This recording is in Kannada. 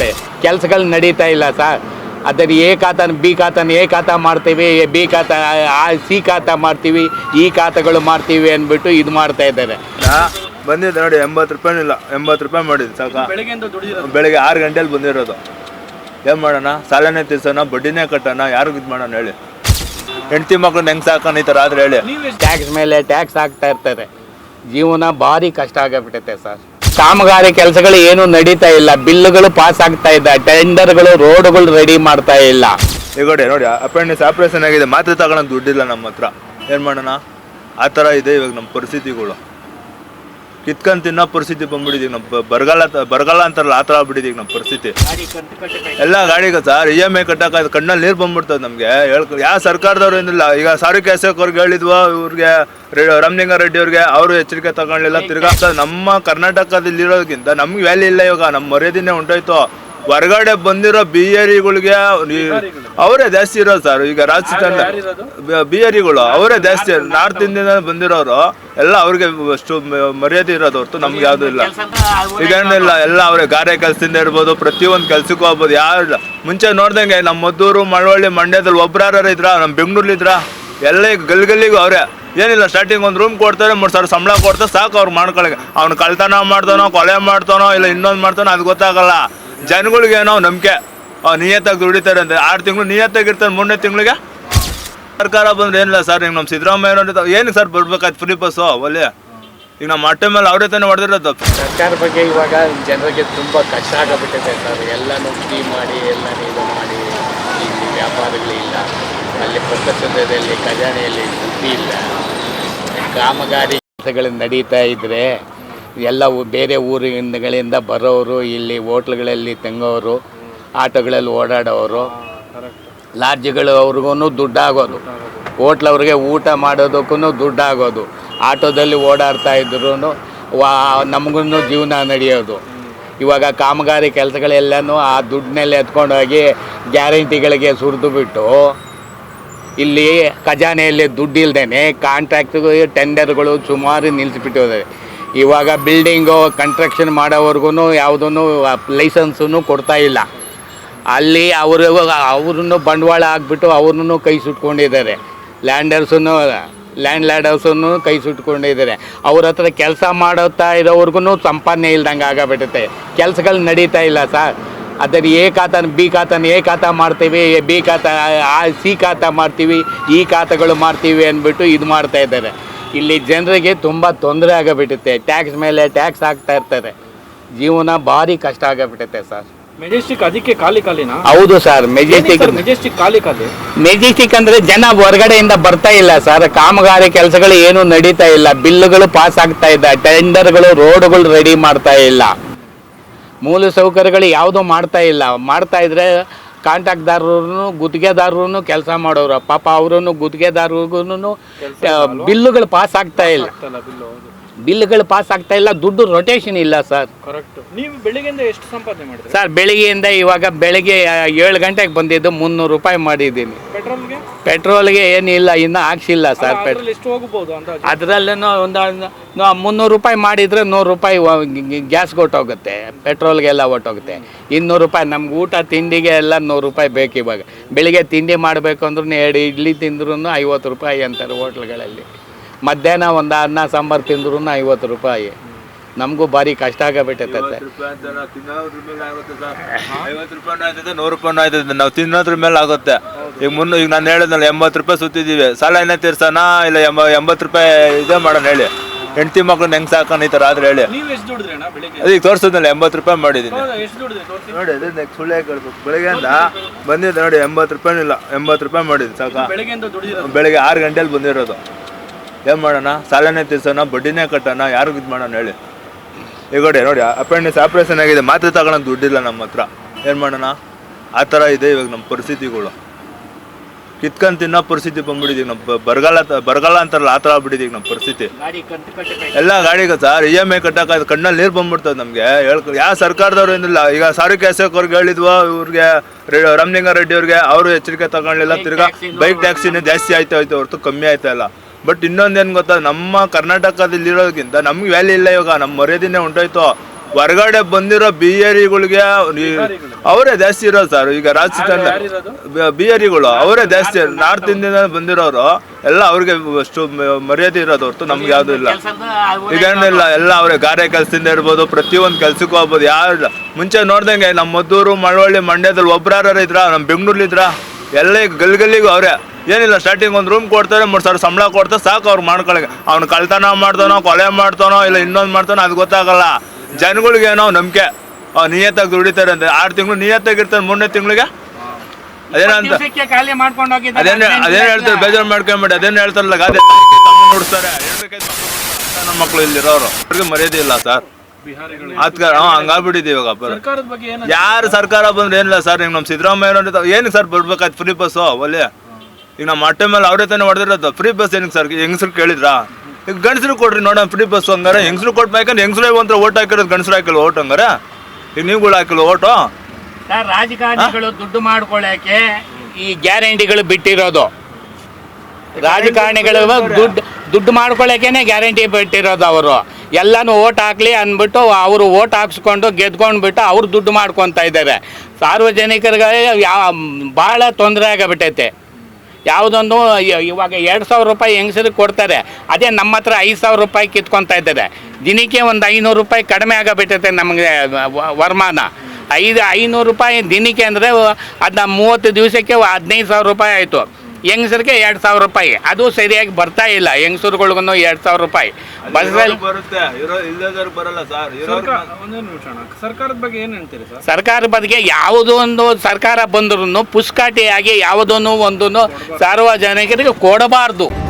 ಬಿಡುತ್ತೆ ಕೆಲಸಗಳು ನಡೀತಾ ಇಲ್ಲ ಸರ್. ಅದರ ಎ ಖಾತಾನ ಬಿ ಖಾತಾನ ಎ ಖಾತ ಮಾಡ್ತೀವಿ ಬಿ ಖಾತಾ ಆ ಸಿ ಖಾತಾ ಮಾಡ್ತೀವಿ ಈ ಖಾತಗಳು ಮಾಡ್ತೀವಿ ಅಂದ್ಬಿಟ್ಟು ಇದು ಮಾಡ್ತಾ ಇದ್ದಾರೆ. ಬಂದಿದ್ದೆ ನೋಡಿ ಎಂಬತ್ತು ರೂಪಾಯಿ ಇಲ್ಲ ಎಂಬತ್ತು ರೂಪಾಯಿ ಮಾಡಿದ್ದು ಸಾಕ. ಬೆಳಿಗ್ಗೆ ದುಡಿದಿರೋದು? ಬೆಳಗ್ಗೆ ಆರು ಗಂಟೆಯಲ್ಲಿ ಬಂದಿರೋದು. ಏನು ಮಾಡೋಣ? ಸಾಲನೇ ತೀರ್ಸೋಣ ಬಡ್ಡಿನೇ ಕಟ್ಟೋಣ ಯಾರಿಗೂ ಇದು ಮಾಡೋಣ ಹೇಳಿ. ಹೆಂಡತಿ ಮಕ್ಳು ಹೆಂಗೆ ಸಾಕೋಣ ಈ ಥರ ಆದ್ರೆ ಹೇಳಿ. ಟ್ಯಾಕ್ಸ್ ಮೇಲೆ ಟ್ಯಾಕ್ಸ್ ಹಾಕ್ತಾ ಇರ್ತಾರೆ. ಜೀವನ ಭಾರಿ ಕಷ್ಟ ಆಗಿಬಿಡುತ್ತೆ ಸರ್. ಕಾಮಗಾರಿ ಕೆಲಸಗಳು ಏನು ನಡೀತಾ ಇಲ್ಲ. ಬಿಲ್ಲುಗಳು ಪಾಸ್ ಆಗ್ತಾ ಇಲ್ಲ ಟೆಂಡರ್ಗಳು, ರೋಡ್ಗಳು ರೆಡಿ ಮಾಡ್ತಾ ಇಲ್ಲ. ಈಗ ನೋಡಿ, ಅಪೆಂಡಿಕ್ಸ್ ಆಪ್ರೇಷನ್ ಆಗಿದೆ. ಮಾತ್ರೆ ತಗೊಳಕ್ ದುಡ್ಡಿಲ್ಲ ನಮ್ಮ ಹತ್ರ ಏನು ಮಾಡೋಣ? ಆ ಥರ ಇದೆ ಇವಾಗ ನಮ್ಮ ಪರಿಸ್ಥಿತಿಗಳು. ಕಿತ್ಕೊಂಡ್ ತಿನ್ನೋ ಪರಿಸ್ಥಿತಿ ಬಂದ್ಬಿಟ್ಟಿದೀವಿ ನಮ್ಮ ಬರಗಾಲ ಬರಗಾಲ ಅಂತಾರಲ್ಲ ಆ ಥರ ಆಗ್ಬಿಟ್ಟಿದೀವಿ ನಮ್ಮ ಪರಿಸ್ಥಿತಿ. ಎಲ್ಲ ಗಾಡಿಗೆ ಸರ್ ಇ ಎಂ ಐ ಕಟ್ಟಕ್ಕೆ ಕಣ್ಣಲ್ಲಿ ನೀರು ಬಂದ್ಬಿಡ್ತದೆ ನಮಗೆ. ಹೇಳ್ಕೊ ಯಾವ ಸರ್ಕಾರದವ್ರು ಏನಿಲ್ಲ ಈಗ ಸಾರಿಗೆ ಅವ್ರಿಗೆ ಹೇಳಿದ್ವ ಇವ್ರಿಗೆ ರಾಮಲಿಂಗ ರೆಡ್ಡಿ ಅವ್ರಿಗೆ ಅವರು ಎಚ್ಚರಿಕೆ ತಗೊಳ್ಳಿಲ್ಲ ತಿರ್ಗಾ ನಮ್ಮ ಕರ್ನಾಟಕದಲ್ಲಿ ಇರೋದಕ್ಕಿಂತ ನಮ್ಗೆ ವ್ಯಾಲ್ಯೂ ಇಲ್ಲ ಇವಾಗ ನಮ್ಮ ಮರ್ಯಾದಿನೇ ಉಂಟೋಯ್ತು. ಹೊರಗಡೆ ಬಂದಿರೋ ಬಿಯರಿಗಳಿಗೆ ಅವರೇ ಜಾಸ್ತಿ ಇರೋದು ಸರ್ ಈಗ ರಾಜಸ್ಥಾನ ಬಿಯರಿಗಳು ಅವರೇ ಜಾಸ್ತಿ ನಾರ್ತ್ ಇಂಡಿಯಾದಲ್ಲಿ ಬಂದಿರೋರು ಎಲ್ಲ ಅವ್ರಿಗೆ ಅಷ್ಟು ಮರ್ಯಾದೆ ಇರೋದು ಹೊರತು ನಮ್ಗೆ ಯಾವುದೂ ಇಲ್ಲ. ಈಗ ಏನಿಲ್ಲ ಎಲ್ಲ ಅವರೇ ಗಾರೆ ಕೆಲಸದಿಂದ ಇರ್ಬೋದು ಪ್ರತಿಯೊಂದು ಕೆಲ್ಸಕ್ಕೂ ಹೋಗ್ಬೋದು ಯಾರು ಮುಂಚೆ ನೋಡ್ದಂಗೆ ನಮ್ಮ ಮದ್ದೂರು ಮಳವಳ್ಳಿ ಮಂಡ್ಯದಲ್ಲಿ ಒಬ್ರಾರ ಇದ್ರ ನಮ್ಮ ಬೆಂಗಳೂರಲ್ಲಿ ಇದ್ರ ಎಲ್ಲ ಈಗ ಗಲ್ ಗಲ್ಲಿಗೂ ಅವರೇ. ಏನಿಲ್ಲ ಸ್ಟಾರ್ಟಿಂಗ್ ಒಂದು ರೂಮ್ ಕೊಡ್ತಾರೆ ಮೂರು ಸಾವಿರ ಸಂಬಳ ಕೊಡ್ತಾರೆ ಸಾಕು ಅವ್ರು ಮಾಡ್ಕೊಳಗೆ ಅವ್ನು ಕಳ್ತನ ಮಾಡ್ತಾನೋ ಕೊಲೆ ಮಾಡ್ತಾನೋ ಇಲ್ಲ ಇನ್ನೊಂದು ಮಾಡ್ತಾನೋ ಅದು ಗೊತ್ತಾಗಲ್ಲ. ಜನಗಳಿಗೆ ಏನೋ ನಂಬಿಕೆ. ನಿಯತ್ತಾಗಿ ದುಡಿತಾರೆ ಅಂತ ಆರು ತಿಂಗಳು ನಿಯತ್ತಾಗಿರ್ತಾರೆ ಮೂರನೇ ತಿಂಗಳಿಗೆ? ಸರ್ಕಾರ ಬಂದ್ರೆ ಏನಿಲ್ಲ ಸರ್, ಈಗ ನಮ್ಮ ಸಿದ್ದರಾಮಯ್ಯ ಏನಕ್ಕೆ ಸರ್ ಬರ್ಬೇಕಾಯ್ತು ಫ್ರೀ ಬಸ್ಸು ಒಳ್ಳೆ? ಈಗ ನಮ್ಮ ಹೊಟ್ಟೆ ಮೇಲೆ ಅವರೇ ತಾನೇ ಹೊಡೆದಿರೋದು. ಸರ್ಕಾರ ಬಗ್ಗೆ ಇವಾಗ ಜನರಿಗೆ ತುಂಬ ಕಷ್ಟ ಆಗಬಿಟ್ಟಿದೆ ಸರ್. ಎಲ್ಲನೂ ಫ್ರೀ ಮಾಡಿ ಎಲ್ಲ ಇದು ಮಾಡಿ. ಇಲ್ಲಿ ವ್ಯಾಪಾರಗಳಿಲ್ಲ ಅಲ್ಲಿ ಪ್ರಪಂಚದಲ್ಲಿ ಖಜಾನೆಯಲ್ಲಿ ದುಡ್ಡು ಇಲ್ಲ. ಕಾಮಗಾರಿ ಕೆಲಸಗಳು ನಡೀತಾ ಇದ್ದರೆ ಎಲ್ಲ ಬೇರೆ ಊರಿನಿಂದ ಬರೋರು, ಇಲ್ಲಿ ಹೋಟ್ಲ್ಗಳಲ್ಲಿ ತಂಗೋರು, ಆಟೋಗಳಲ್ಲಿ ಓಡಾಡೋರು. ಲಾಡ್ಜ್ಗಳು ಅವ್ರಿಗೂ ದುಡ್ಡಾಗೋದು. ಹೋಟ್ಲವ್ರಿಗೆ ಊಟ ಮಾಡೋದಕ್ಕೂ ದುಡ್ಡಾಗೋದು. ಆಟೋದಲ್ಲಿ ಓಡಾಡ್ತಾ ಇದ್ರು ವಾ ನಮಗೂ ಜೀವನ ನಡೆಯೋದು. ಇವಾಗ ಕಾಮಗಾರಿ ಕೆಲಸಗಳೆಲ್ಲನೂ ಆ ದುಡ್ಡನ್ನೆಲ್ಲ ಎತ್ಕೊಂಡೋಗಿ ಗ್ಯಾರಂಟಿಗಳಿಗೆ ಸುರಿದು ಬಿಟ್ಟು, ಇಲ್ಲಿ ಖಜಾನೆಯಲ್ಲಿ ದುಡ್ಡು ಇಲ್ದೇನೆ ಕಾಂಟ್ರಾಕ್ಟ್ಗಳು ಟೆಂಡರ್ಗಳು ಸುಮಾರು ನಿಲ್ಲಿಸ್ಬಿಟ್ಟಿದ್ದಾರೆ ಇವಾಗ ಬಿಲ್ಡಿಂಗು ಕನ್ಸ್ಟ್ರಕ್ಷನ್ ಮಾಡೋವರೆಗೂ ಯಾವುದೂ ಲೈಸೆನ್ಸನ್ನು ಕೊಡ್ತಾ ಇಲ್ಲ. ಅಲ್ಲಿ ಅವರು ಅವ್ರನ್ನು ಬಂಡವಾಳ ಹಾಕ್ಬಿಟ್ಟು ಅವ್ರನ್ನೂ ಕೈ ಸುಟ್ಕೊಂಡಿದ್ದಾರೆ. ಲ್ಯಾಂಡರ್ಸನ್ನು ಲ್ಯಾಂಡ್ ಲ್ಯಾಡರ್ಸನ್ನು ಕೈ ಸುಟ್ಕೊಂಡಿದ್ದಾರೆ. ಅವ್ರ ಹತ್ರ ಕೆಲಸ ಮಾಡುತ್ತಾ ಇರೋವ್ರಿಗೂ ಸಂಪಾದನೆ ಇಲ್ದಂಗೆ ಆಗಬಿಡುತ್ತೆ. ಕೆಲಸಗಳು ನಡೀತಾ ಇಲ್ಲ ಸರ್. ಅದರ ಎ ಖಾತನ, ಬಿ ಖಾತನ, ಎ ಖಾತ ಮಾಡ್ತೀವಿ, ಬಿ ಖಾತ ಸಿ ಖಾತ ಮಾಡ್ತೀವಿ, ಈ ಖಾತಗಳು ಮಾಡ್ತೀವಿ ಅಂದ್ಬಿಟ್ಟು ಇದು ಮಾಡ್ತಾ ಇದ್ದಾರೆ. ಇಲ್ಲಿ ಜನರಿಗೆ ತುಂಬ ತೊಂದರೆ ಆಗಬಿಡುತ್ತೆ. ಟ್ಯಾಕ್ಸ್ ಮೇಲೆ ಟ್ಯಾಕ್ಸ್ ಆಗ್ತಾ ಇರ್ತಾರೆ. ಜೀವನ ಭಾರಿ ಕಷ್ಟ ಆಗಬಿಡುತ್ತೆ ಸರ್ ಮೆಜೆಸ್ಟಿಕ್ ಅದಕ್ಕೆ ಖಾಲಿ ಖಾಲಿನಾ? ಹೌದು ಸರ್ ಮೆಜೆಸ್ಟಿಕ್ ಮೆಜೆಸ್ಟಿಕ್ ಖಾಲಿ ಖಾಲಿ? ಮೆಜೆಸ್ಟಿಕ್ ಅಂದ್ರೆ ಜನ ಹೊರಗಡೆಯಿಂದ ಬರ್ತಾ ಇಲ್ಲ ಸರ್ ಕಾಮಗಾರಿ ಕೆಲಸಗಳು ಏನು ನಡೀತಾ ಇಲ್ಲ. ಬಿಲ್ಲುಗಳು ಪಾಸ್ ಆಗ್ತಾ ಇಲ್ಲ. ಟೆಂಡರ್ಗಳು ರೋಡ್ಗಳು ರೆಡಿ ಮಾಡ್ತಾ ಇಲ್ಲ. ಮೂಲ ಸೌಕರ್ಯಗಳು ಯಾವುದೂ ಮಾಡ್ತಾ ಇಲ್ಲ. ಮಾಡ್ತಾ ಇದ್ರೆ ಕಾಂಟ್ರಾಕ್ಟ್ದಾರರು ಗುತ್ತಿಗೆದಾರರು ಕೆಲಸ ಮಾಡೋರು. ಪಾಪ ಅವರು ಗುತ್ತಿಗೆದಾರರಿಗೂ ಬಿಲ್ಲುಗಳು ಪಾಸ್ ಆಗ್ತಾ ಇಲ್ಲ ಬಿಲ್లుಗಳು ಪಾಸ್ ಆಗ್ತಾ ಇಲ್ಲ ದುಡ್ಡು ರೊಟೇಷನ್ ಇಲ್ಲ ಸರ್. ಕರೆಕ್ಟ್ ನೀವು ಬೆಳಿಗ್ಗೆಯಿಂದ ಎಷ್ಟು ಸಂಪಾದನೆ ಮಾಡಿದ್ರಿ? ಸರ್ ಬೆಳಿಗ್ಗೆಯಿಂದ ಇವಾಗ ಬೆಳಿಗ್ಗೆ ಏಳು ಗಂಟೆಗೆ ಬಂದಿದ್ದು ಮುನ್ನೂರು ರೂಪಾಯಿ ಮಾಡಿದ್ದೀನಿ. ಪೆಟ್ರೋಲ್ಗೆ? ಪೆಟ್ರೋಲ್ಗೆ ಏನಿಲ್ಲ ಇನ್ನೂ ಹಾಕ್ಸಿಲ್ಲ ಸರ್ ಪೆಟ್ರೋಲ್ ಎಷ್ಟು ಹೋಗ್ಬೋದು ಅಂತ ಅದರಲ್ಲೂ ಒಂದು ಮುನ್ನೂರು ರೂಪಾಯಿ ಮಾಡಿದರೆ ನೂರು ರೂಪಾಯಿ ಗ್ಯಾಸ್ಗೆ ಹೊಟ್ಟೋಗುತ್ತೆ ಪೆಟ್ರೋಲ್ಗೆಲ್ಲ ಹೊಟ್ಟೋಗುತ್ತೆ ಇನ್ನೂರು ರೂಪಾಯಿ ನಮ್ಗೆ ಊಟ ತಿಂಡಿಗೆ ಎಲ್ಲ ನೂರು ರೂಪಾಯಿ ಬೇಕು ಇವಾಗ. ಬೆಳಿಗ್ಗೆ ತಿಂಡಿ ಮಾಡಬೇಕು ಅಂದ್ರೂ ಎರಡು ಇಡ್ಲಿ ತಿಂದ್ರೂ ಐವತ್ತು ರೂಪಾಯಿ ಅಂತಾರೆ ಹೋಟ್ಲ್ಗಳಲ್ಲಿ. ಮಧ್ಯಾಹ್ನ ಒಂದು ಅನ್ನ ಸಾಂಬಾರು ತಿಂದ್ರು ಐವತ್ತು ರೂಪಾಯಿ. ನಮಗೂ ಭಾರಿ ಕಷ್ಟ ಆಗಬಿಟ್ಟೈತೆ ಸರ್. ಐವತ್ತು ರೂಪಾಯಿ ಆಯ್ತದೆ ನೂರು ರೂಪಾಯಿ ಆಯ್ತದೆ. ನಾವು ತಿನ್ನೋದ್ರ ಮೇಲೆ ಆಗುತ್ತೆ. ಈಗ ಮುನ್ನ ಈಗ ನಾನು ಹೇಳಿದ್ನಲ್ಲ ಎಂಬತ್ತು ರೂಪಾಯಿ ಸುತ್ತಿದ್ದೀವಿ. ಸಾಲ ಏನೇ ತೀರ್ಸೋಣ ಇಲ್ಲ ಎಂಬ ಎಂಬತ್ತು ರೂಪಾಯಿ ಇದೇ ಮಾಡೋಣ ಹೇಳಿ. ಹೆಂಡತಿ ಮಕ್ಳನ್ನ ಹೆಂಗೆ ಸಾಕೋಣ ಈ ಥರ ಆದ್ರೆ ಹೇಳಿ. ಅದೀಗ ತೋರಿಸಿದ್ನಲ್ಲ ಎಂಬತ್ತು ರೂಪಾಯಿ ಮಾಡಿದ್ದೀನಿ. ಹೌದಾ, ಎಷ್ಟು ದುಡಿದ್ರಿ ತೋರಿಸಿ. ನೋಡಿ ಅದೇ ಸುಳ್ಳೆ ಕಳ್ಬೇಕು ಬೆಳಗ್ಗೆಯಿಂದ ಬಂದಿದ್ದೆ ನೋಡಿ ಎಂಬತ್ತು ರೂಪಾಯಿ ಇಲ್ಲ ಎಂಬತ್ತು ರೂಪಾಯಿ ಮಾಡಿದ್ದೀನಿ ಸಾಕಾ. ಬೆಳಗ್ಗೆ ಆರು ಗಂಟೆಲಿ ಬಂದಿರೋದು. ಏನು ಮಾಡೋಣ? ಸಾಲನೇ ತೀರ್ಸೋಣ ಬಡ್ಡಿನೇ ಕಟ್ಟೋಣ ಯಾರಿಗೂ ಇದು ಮಾಡೋಣ ಹೇಳಿ. ಈಗಡೆ ನೋಡಿ ನೋಡಿ ಆಪರೇಷನ್ ಆಗಿದೆ ಮಾತ್ರೆ ತಗೊಳಕ್ ದುಡ್ಡಿಲ್ಲ ನಮ್ಮ ಹತ್ರ. ಏನ್ ಮಾಡೋಣ? ಆ ತರ ಇದೆ ಇವಾಗ ನಮ್ಮ ಪರಿಸ್ಥಿತಿಗಳು. ಕಿತ್ಕೊಂಡ್ ತಿನ್ನೋ ಪರಿಸ್ಥಿತಿ ಬಂದ್ಬಿಟ್ಟಿದೀವಿ ನಮ್ಮ ಬರಗಾಲ ಬರಗಾಲ ಅಂತಾರಲ್ಲ ಆ ತರ ಆಗ್ಬಿಟ್ಟಿದೀವಿ ನಮ್ಮ ಪರಿಸ್ಥಿತಿ. ಎಲ್ಲ ಗಾಡಿಗೆ ಸರ್ ಇ ಎಂ ಐ ಕಟ್ಟಕ್ಕೆ ಕಣ್ಣಲ್ಲಿ ನೀರು ಬಂದ್ಬಿಡ್ತದೆ ನಮಗೆ. ಹೇಳ್ಕೊ ಯಾವ ಸರ್ಕಾರದವ್ರು ಏನಿಲ್ಲ ಈಗ ಸಾರಿಗೆ ಅವ್ರಿಗೆ ಹೇಳಿದ್ವೋ ಇವ್ರಿಗೆ ರೆ- ರಾಮಲಿಂಗ ರೆಡ್ಡಿ ಅವ್ರಿಗೆ ಅವರು ಎಚ್ಚರಿಕೆ ತಗೊಳ್ಳಿಲ್ಲ ತಿರ್ಗಾ ಬೈಕ್ ಟ್ಯಾಕ್ಸಿನೇ ಜಾಸ್ತಿ ಆಯ್ತಾ ಹೋಯ್ತು ಹೊರತು ಕಮ್ಮಿ ಆಯ್ತಾ ಇಲ್ಲ. ಬಟ್ ಇನ್ನೊಂದೇನು ಗೊತ್ತಾ? ನಮ್ಮ ಕರ್ನಾಟಕದಲ್ಲಿರೋದಕ್ಕಿಂತ ನಮ್ಗೆ ವ್ಯಾಲ್ಯೂ ಇಲ್ಲ ಇವಾಗ. ನಮ್ಮ ಮರ್ಯಾದೆನೇ ಹೊಂಟೋಯ್ತು ಹೊರಗಡೆ ಬಂದಿರೋ ಬಿಯರಿಗಳಿಗೆ ಅವರೇ ಜಾಸ್ತಿ ಇರೋದು ಸರ್ ಈಗ ರಾಜಸ್ಥಾನ? ಬಿಯರಿಗಳು. ಅವರೇ ಜಾಸ್ತಿ ನಾರ್ತ್ ಇಂಡಿಯಾ ಬಂದಿರೋರು. ಎಲ್ಲ ಅವ್ರಿಗೆ ಅಷ್ಟು ಮರ್ಯಾದೆ ಇರೋದು ಹೊರತು ನಮ್ಗೆ ಯಾವ್ದು ಇಲ್ಲ. ಈಗೇನಿಲ್ಲ ಎಲ್ಲ ಅವ್ರಿಗೆ ಗಾರೆ ಕೆಲಸದಿಂದ ಇರ್ಬೋದು ಪ್ರತಿಯೊಂದು ಕೆಲ್ಸಕ್ಕೂ ಹೋಗ್ಬೋದು ಯಾರು ಮುಂಚೆ ನೋಡ್ದಂಗೆ ನಮ್ಮ ಮದ್ದೂರು ಮಳವಳ್ಳಿ ಮಂಡ್ಯದಲ್ಲಿ ಒಬ್ಬರಾರ ಇದ್ರ? ನಮ್ಮ ಬೆಂಗಳೂರಲ್ಲಿ ಇದ್ರ? ಎಲ್ಲ ಗಲ್ಗಲ್ಲಿಗೂ ಅವರೇ ಗಲ್ಲಿಗೂ ಅವ್ರೆ. ಏನಿಲ್ಲ ಸ್ಟಾರ್ಟಿಂಗ್ ಒಂದು ರೂಮ್ ಕೊಡ್ತಾರೆ ಮೂರು ಸಾವಿರ ಸಂಬಳ ಕೊಡ್ತಾರೆ ಸಾಕು ಅವ್ರು ಮಾಡ್ಕೊಳಗೆ ಅವ್ನು ಕಳ್ತನ ಮಾಡ್ತಾನೋ ಕೊಲೆ ಮಾಡ್ತಾನೋ ಇಲ್ಲ ಇನ್ನೊಂದು ಮಾಡ್ತಾನೋ ಅದು ಗೊತ್ತಾಗಲ್ಲ. ಜನಗಳಿಗೇನೋ ನಂಬಿಕೆ. ನಂಬಿಕೆ ನಿಯತ್ತಾಗಿ ದುಡಿತಾರೆ ಅಂತ. ಆರು ತಿಂಗಳು ನಿಯತ್ತಾಗಿರ್ತಾರೆ ಮೂರನೇ ತಿಂಗಳಿಗೆ? ಅದೇನಂತ? ಅದೇನು ಅದೇನು ಹೇಳ್ತಾರೆ ಬೇಜಾರು ಮಾಡ್ಕೊಂಬಿಡಿ. ಅದೇನು ಹೇಳ್ತಾರಲ್ಲ ಗಾದೆ ನೋಡ್ತಾರೆ ನಮ್ಮ ಮಕ್ಕಳು ಇಲ್ಲಿರೋರು. ಅವ್ರಿಗೆ ಮರ್ಯಾದೆ ಇಲ್ಲ ಸರ್. ಹತ್ಕಾರ ಆತ್ಕಾರ ಹಾಂ ಹಂಗಾಗ್ಬಿಟ್ಟಿದೆ ಇವಾಗ ಯಾರು ಸರ್ಕಾರ ಬಂದ್ರೆ ಏನಿಲ್ಲ ಸರ್ ನಿಮ್ಗೆ ನಮ್ಮ ಸಿದ್ದರಾಮಯ್ಯ ಏನಕ್ಕೆ ಸರ್ ಬರ್ಬೇಕಾಯ್ತು ಫ್ರೀ ಬಸ್ಸು ಒಲೆ? ಈಗ ನಮ್ಮ ಆಟೋ ಮೇಲೆ ಅವರೇ ತಾನೇ ಹೊಡೆದಿರೋದು. ಫ್ರೀ ಬಸ್ ಏನಕ್ಕೆ ಸರ್ ಹೆಂಗಸ್ರು ಕೇಳಿದ್ರಾ? ಈಗ ಗಂಡಸ್ರು ಕೊಡ್ರಿ ನೋಡೋಣ ಫ್ರೀ ಬಸ್ ಹಂಗಾರೆ. ಹೆಂಗಸ್ರು ಕೊಟ್ಬೇಕಂದ್ರೆ ಹೆಂಗಸ್ರೇ ಒಂಥರ ಓಟ್ ಹಾಕಿರೋದು ಗಂಡಸ್ರು ಹಾಕಿಲ್ಲ ಓಟ್ ಹಂಗಾರ? ಈಗ ನೀವುಗಳು ಹಾಕಿಲ್ಲ ಓಟು? ಸರ್ ರಾಜಕಾರಣಿಗಳು ದುಡ್ಡು ಮಾಡ್ಕೊಳ್ಳಕ್ಕೆ ಈ ಗ್ಯಾರಂಟಿಗಳು ಬಿಟ್ಟಿರೋದು. ರಾಜಕಾರಣಿಗಳು ದುಡ್ಡು ದುಡ್ಡು ಮಾಡ್ಕೊಳ್ಳೋಕೆನೆ ಗ್ಯಾರಂಟಿ ಬಿಟ್ಟಿರೋದು ಅವರು. ಎಲ್ಲನೂ ಓಟ್ ಹಾಕ್ಲಿ ಅಂದ್ಬಿಟ್ಟು ಅವರು ಓಟ್ ಹಾಕ್ಸ್ಕೊಂಡು ಗೆದ್ಕೊಂಡ್ಬಿಟ್ಟು ಅವ್ರು ದುಡ್ಡು ಮಾಡ್ಕೊತಾ ಇದ್ದಾರೆ. ಸಾರ್ವಜನಿಕರಿಗೆ ಯಾವ ಭಾಳ ತೊಂದರೆ ಆಗಬಿಟ್ಟೈತೆ. ಯಾವುದೊಂದು ಇವಾಗ ಎರಡು ಸಾವಿರ ರೂಪಾಯಿ ಹೆಂಗಸರಿಗೆ ಕೊಡ್ತಾರೆ, ಅದೇ ನಮ್ಮ ಹತ್ರ ಐದು ಸಾವಿರ ರೂಪಾಯಿ ಕಿತ್ಕೊತಾ ಇದ್ದಾರೆ. ದಿನಕ್ಕೆ ಒಂದು ಐನೂರು ರೂಪಾಯಿ ಕಡಿಮೆ ಆಗಬಿಟ್ಟೈತೆ ನಮಗೆ ವರಮಾನ. ಐದು, ಐನೂರು ರೂಪಾಯಿ ದಿನಕ್ಕೆ ಅಂದರೆ ಅದನ್ನ ಮೂವತ್ತು ದಿವಸಕ್ಕೆ ಹದಿನೈದು ಸಾವಿರ ರೂಪಾಯಿ ಆಯಿತು. ಹೆಂಗಸರಿಗೆ ಎರಡು ಸಾವಿರ ರೂಪಾಯಿ. ಅದು ಸರಿಯಾಗಿ ಬರ್ತಾ ಇಲ್ಲ. ಹೆಂಗಸರುಗಳಿಗೂ ಎರಡು ಸಾವಿರ ರೂಪಾಯಿ. ಬಸ್ಸಲ್ಲಿ ಬರುತ್ತೆ. ಬರಲ್ಲ ಸರ್. ಒಂದೇ ಸರ್ಕಾರದ ಬಗ್ಗೆ ಏನು ಹೇಳ್ತೀರಿ ಸರ್? ಸರ್ಕಾರ ಬಗ್ಗೆ ಯಾವುದೋ ಒಂದು ಸರ್ಕಾರ ಬಂದ್ರೂ ಪುಸ್ಕಾಟಿಯಾಗಿ ಯಾವುದನ್ನು ಒಂದನ್ನು ಸಾರ್ವಜನಿಕರಿಗೆ ಕೊಡಬಾರ್ದು.